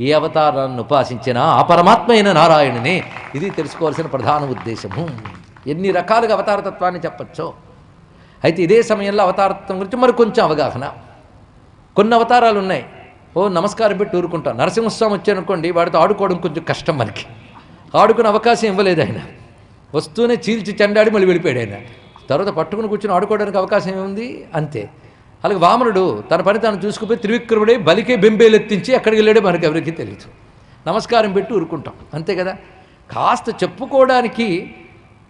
ఏ అవతారాన్ని ఉపాసించినా ఆ పరమాత్మైన నారాయణునే. ఇది తెలుసుకోవాల్సిన ప్రధాన ఉద్దేశము. ఎన్ని రకాలుగా అవతారతత్వాన్ని చెప్పచ్చో. అయితే ఇదే సమయంలో అవతారత్వం గురించి మరి కొంచెం అవగాహన. కొన్ని అవతారాలు ఉన్నాయి. ఓ నమస్కారం పెట్టి ఊరుకుంటాం. నరసింహస్వామి వచ్చారనుకోండి వాడితో ఆడుకోవడం కొంచెం కష్టం మనకి. ఆడుకునే అవకాశం ఇవ్వలేదు ఆయన. వస్తూనే చీల్చి చెండాడి మళ్ళీ వెళ్ళిపోయాడు ఆయన. తర్వాత పట్టుకుని కూర్చొని ఆడుకోవడానికి అవకాశం ఏముంది? అంతే. అలాగే వామనుడు తన పని తాను చూసుకుపోయి త్రివిక్రముడే బలికే బెంబేలెత్తించి ఎక్కడికి వెళ్ళాడో మనకు ఎవరికి తెలియదు నమస్కారం పెట్టి ఊరుకుంటాం. అంతే కదా? కాస్త చెప్పుకోవడానికి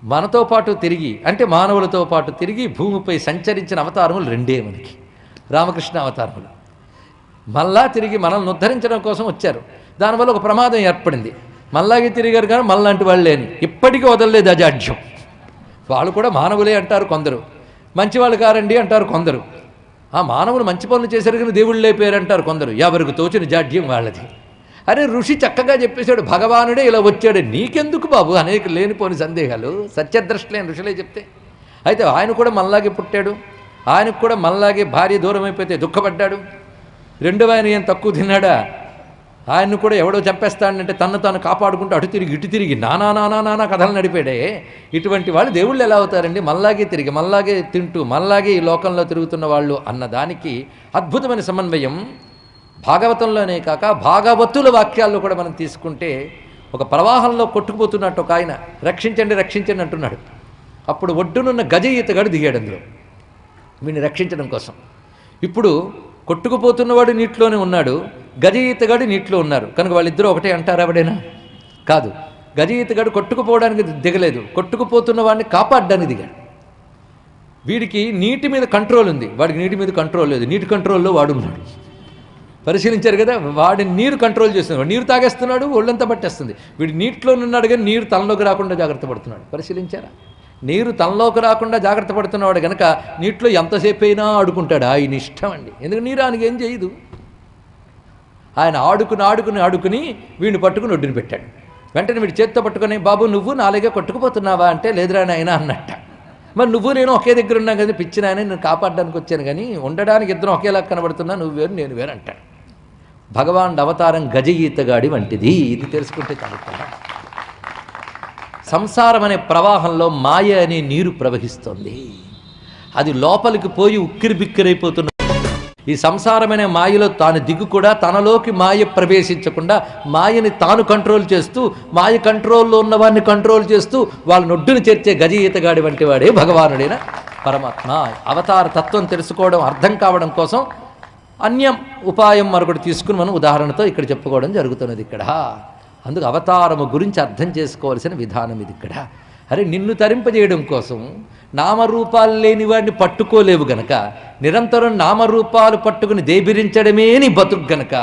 మనతో పాటు తిరిగి అంటే మానవులతో పాటు తిరిగి భూమిపై సంచరించిన అవతారములు రెండే మనకి. రామకృష్ణ అవతారములు. మళ్ళా తిరిగి మనల్ని ఉద్ధరించడం కోసం వచ్చారు. దానివల్ల ఒక ప్రమాదం ఏర్పడింది. మళ్ళాగే తిరిగారు కానీ మళ్ళాంటి వాళ్ళే అని. ఇప్పటికీ వదలలేదు అజాడ్యం. వాళ్ళు కూడా మానవులే అంటారు కొందరు. మంచివాళ్ళు కారండి అంటారు కొందరు. ఆ మానవులు మంచి పనులు చేశారు కానీ దేవుళ్ళు లేపారంటారు కొందరు. ఎవరికి తోచిన జాడ్యం వాళ్ళది. అరే ఋషి చక్కగా చెప్పేశాడు భగవానుడే ఇలా వచ్చాడు నీకెందుకు బాబు? అనేక లేనిపోని సందేహాలు. సత్యద్రష్టలేని ఋషులే చెప్తే. అయితే ఆయన కూడా మనలాగే పుట్టాడు. ఆయనకు కూడా మనలాగే భార్య దూరం అయిపోతే దుఃఖపడ్డాడు. రెండవ ఆయన ఏం తక్కువ తిన్నాడా? ఆయన్ని కూడా ఎవడో చంపేస్తాడంటే తను తాను కాపాడుకుంటూ అటు తిరిగి ఇటు తిరిగి నానా నానా నానా కథలు నడిపాడే. ఇటువంటి వాళ్ళు దేవుళ్ళు ఎలా అవుతారండి? మళ్ళాగే తిరిగి మళ్ళాగే తింటూ మళ్ళాగే ఈ లోకంలో తిరుగుతున్న వాళ్ళు అన్నదానికి అద్భుతమైన సమన్వయం. భాగవతంలోనే కాక భాగవతుల వాక్యాల్లో కూడా మనం తీసుకుంటే ఒక ప్రవాహంలో కొట్టుకుపోతున్నట్టు ఒక ఆయన రక్షించండి రక్షించండి అంటున్నాడు. అప్పుడు ఒడ్డునున్న గజ ఈతగాడు దిగాడు అందులో. వీడిని రక్షించడం కోసం. ఇప్పుడు కొట్టుకుపోతున్నవాడు నీటిలోనే ఉన్నాడు. గజ నీటిలో ఉన్నారు. కనుక వాళ్ళిద్దరూ ఒకటే అంటారు ఎవడైనా? కాదు. గజ కొట్టుకుపోవడానికి దిగలేదు. కొట్టుకుపోతున్న వాడిని కాపాడడానికి దిగాడు. వీడికి నీటి మీద కంట్రోల్ ఉంది. వాడికి నీటి మీద కంట్రోల్ లేదు. నీటి కంట్రోల్లో వాడు ఉన్నాడు. పరిశీలించారు కదా వాడిని నీరు కంట్రోల్ చేస్తున్నాడు. వాడు నీరు తాగేస్తున్నాడు ఒళ్ళంతా పట్టేస్తుంది. వీడు నీటిలో ఉన్నాడు కానీ నీరు తనలోకి రాకుండా జాగ్రత్త పడుతున్నాడు. పరిశీలించారా? నీరు తనలోకి రాకుండా జాగ్రత్త పడుతున్నవాడు కనుక నీటిలో ఎంతసేపు అయినా ఆడుకుంటాడు. ఆయన ఇష్టం అండి. ఎందుకు? నీరు ఆయనకి ఏం చేయదు. ఆయన ఆడుకుని ఆడుకుని ఆడుకుని వీడిని పట్టుకుని ఒడ్డుని పెట్టాడు. వెంటనే వీడి చేత్తో పట్టుకొని బాబు నువ్వు నాలుగే కొట్టుకుపోతున్నావా? అంటే లేదురా నాయన అన్నట్ట. మరి నువ్వు నేను ఒకే దగ్గర ఉన్నాం కదా పిచ్చిన ఆయన నేను కాపాడడానికి వచ్చాను కానీ ఉండడానికి ఇద్దరం ఒకేలా కనబడుతున్నా నువ్వు వేరు నేను వేరు అంటాడు. భగవాన్ అవతారం గజ ఈతగాడి వంటిది. ఇది తెలుసుకుంటే చాలా సంసారం అనే ప్రవాహంలో మాయ అనే నీరు ప్రవహిస్తుంది. అది లోపలికి పోయి ఉక్కిరి బిక్కిరైపోతున్న ఈ సంసారమైన మాయలో తాను దిగు కూడా తనలోకి మాయ ప్రవేశించకుండా మాయని తాను కంట్రోల్ చేస్తూ మాయ కంట్రోల్లో ఉన్న వాడిని కంట్రోల్ చేస్తూ వాళ్ళ నొడ్డును చేర్చే గజ ఈతగాడి వంటి వాడే భగవానుడైన పరమాత్మ. అవతార తత్వం తెలుసుకోవడం అర్థం కావడం కోసం అన్యం ఉపాయం మరొకటి తీసుకుని మనం ఉదాహరణతో ఇక్కడ చెప్పుకోవడం జరుగుతున్నది ఇక్కడ. అందుకు అవతారము గురించి అర్థం చేసుకోవాల్సిన విధానం ఇది ఇక్కడ. అరే నిన్ను తరింపజేయడం కోసం నామరూపాలు లేని వాడిని పట్టుకోలేవు గనక నిరంతరం నామరూపాలు పట్టుకుని దేబిరించడమే నీ బతుకు గనక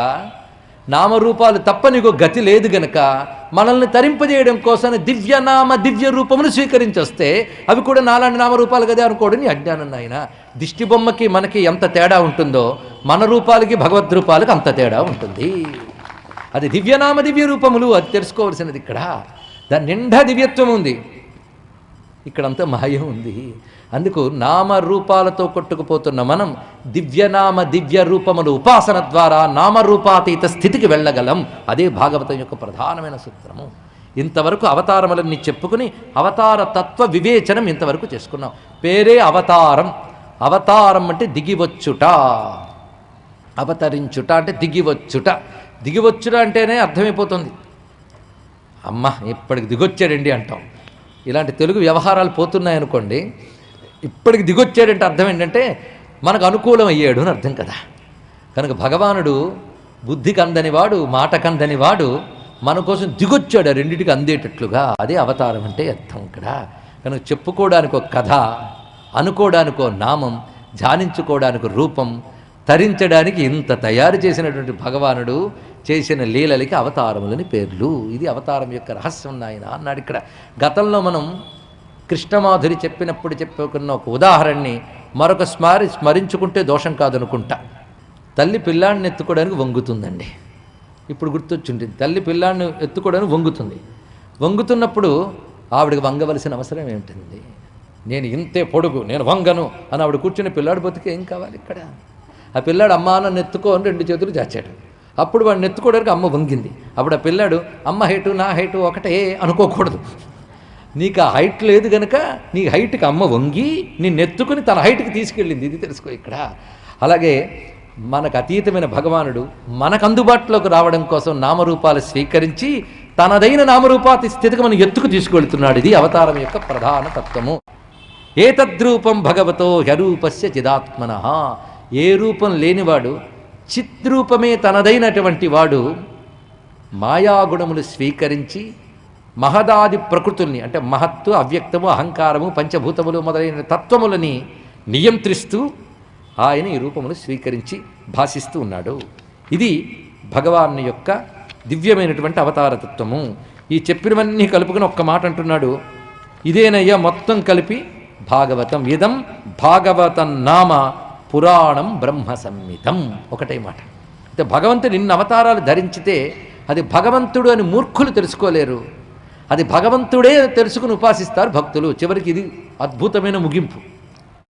నామరూపాలు తప్ప నీకు గతి లేదు గనక మనల్ని తరింపజేయడం కోసం దివ్యనామ దివ్య రూపమును స్వీకరించొస్తే అవి కూడా నాలాంటి నామరూపాలు కదా అనుకోవడం నీ అజ్ఞానం నాయన. దిష్టి బొమ్మకి మనకి ఎంత తేడా ఉంటుందో మన రూపాలకి భగవద్ రూపాలకి అంత తేడా ఉంటుంది. అది దివ్యనామ దివ్య రూపములు అది తెలుసుకోవాల్సినది ఇక్కడ. దాని నిండా దివ్యత్వం ఉంది. ఇక్కడంతా మాయ ఉంది. అందుకు నామరూపాలతో కొట్టుకుపోతున్న మనం దివ్యనామ దివ్య రూపములు ఉపాసన ద్వారా నామరూపాతీత స్థితికి వెళ్ళగలం. అదే భాగవతం యొక్క ప్రధానమైన సూత్రము. ఇంతవరకు అవతారములన్నీ చెప్పుకుని అవతార తత్వ వివేచనం ఇంతవరకు చేసుకున్నాం. పేరే అవతారం. అవతారం అంటే దిగివచ్చుట. అవతరించుట అంటే దిగివచ్చుట. దిగివచ్చుట అంటేనే అర్థమైపోతుంది. అమ్మ ఇప్పటికి దిగొచ్చాడండి అంటాం. ఇలాంటి తెలుగు వ్యవహారాలు పోతున్నాయనుకోండి ఇప్పటికి దిగొచ్చాడంటే అర్థం ఏంటంటే మనకు అనుకూలం అయ్యాడు అని అర్థం కదా. కనుక భగవానుడు బుద్ధికి అందని వాడు మాటకు అందని వాడు మన కోసం దిగొచ్చాడు రెండిటికి అందేటట్లుగా. అదే అవతారం అంటే అర్థం ఇక్కడ. కనుక చెప్పుకోవడానికి ఒక కథ అనుకోవడానికి ఒక నామం ధ్యానించుకోవడానికి రూపం తరించడానికి ఇంత తయారు చేసినటువంటి భగవానుడు చేసిన లీలలకి అవతారములని పేర్లు. ఇది అవతారం యొక్క రహస్యం నాయన అన్నాడు ఇక్కడ. గతంలో మనం కృష్ణమాధురి చెప్పినప్పుడు చెప్పుకున్న ఒక ఉదాహరణని మరొక స్మారి స్మరించుకుంటే దోషం కాదనుకుంటా. తల్లి పిల్లాడిని ఎత్తుకోవడానికి వంగుతుందండి. ఇప్పుడు గుర్తొచ్చుంటుంది. తల్లి పిల్లాడిని ఎత్తుకోవడానికి వంగుతుంది. వంగుతున్నప్పుడు ఆవిడకి వంగవలసిన అవసరం ఏమిటండి? నేను ఇంతే పొడుగు నేను వంగను అని ఆవిడ కూర్చుని పిల్లాడు బతికి ఏం కావాలి ఇక్కడ? ఆ పిల్లాడు అమ్మా నన్ను ఎత్తుకో అని రెండు చేతులు చాచాడు. అప్పుడు వాడిని ఎత్తుకోవడానికి అమ్మ వంగింది. అప్పుడు ఆ పిల్లాడు అమ్మ హైటు నా హైటు ఒకటే అనుకోకూడదు. నీకు ఆ హైట్ లేదు గనక నీ హైట్కి అమ్మ వంగి నిన్ను ఎత్తుకుని తన హైట్కి తీసుకెళ్ళింది. ఇది తెలుసుకో ఇక్కడ. అలాగే మనకు అతీతమైన భగవానుడు మనకు అందుబాటులోకి రావడం కోసం నామరూపాలు స్వీకరించి తనదైన నామరూపాతి స్థితికి మనం ఎత్తుకు తీసుకువెళ్తున్నాడు ఇది అవతారం యొక్క ప్రధాన తత్వము. ఏతద్రూపం భగవతో హ్యరూపస్య చిదాత్మన. ఏ రూపం లేనివాడు చిద్రూపమే తనదైనటువంటి వాడు మాయాగుణములు స్వీకరించి మహదాది ప్రకృతుల్ని అంటే మహత్తు అవ్యక్తము అహంకారము పంచభూతములు మొదలైన తత్వములని నియంత్రిస్తూ ఆయన ఈ రూపములు స్వీకరించి భాషిస్తూ ఉన్నాడు. ఇది భగవాన్ యొక్క దివ్యమైనటువంటి అవతారతత్వము ఈ చెప్పినవన్నీ కలుపుకుని ఒక్క మాట అంటున్నాడు. ఇదేనయ్యా మొత్తం కలిపి భాగవతం. ఇదం భాగవతం నామ పురాణం బ్రహ్మ సంహితం ఒకటే మాట. అయితే భగవంతుడు ఇన్ని అవతారాలు ధరించితే అది భగవంతుడు అని మూర్ఖులు తెలుసుకోలేరు. అది భగవంతుడే తెలుసుకుని ఉపాసిస్తారు భక్తులు. చివరికి ఇది అద్భుతమైన ముగింపు.